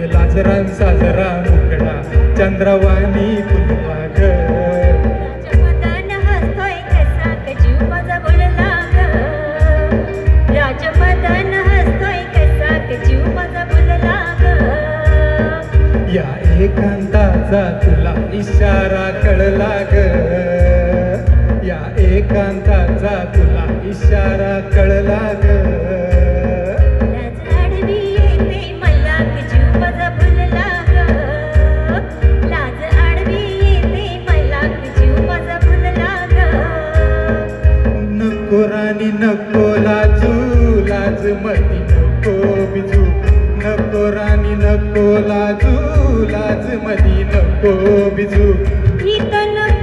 लाजरान साजरा मुकडा चंद्रवाणी फुलला ग राजमदान हसतोय कसा जीव माझा बोलला ग. राजमदान हसतोय कसा जीव माझा बोलला ग. या एकांताचा तुला इशारा कळला ग. या एकांताचा तुला इशारा कळला ग. राणी नको लाजू लाज मती नको बिजू. नको राणी नको लाजू लाज मधी नको बिजू. इथं नको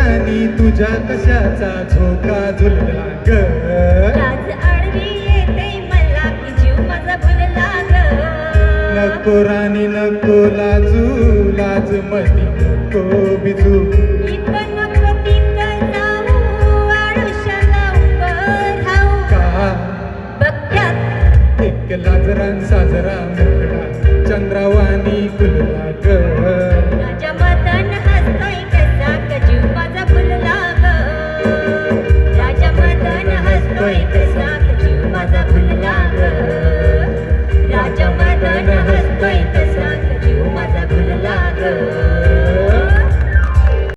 राणी तुझ्या कशाचा झोका झुलला ग? नको राणी नको लाजू लाज मधी नको बिजू. इथं लाजरान साजरा मुकडा चंद्रावानी फुलला गळ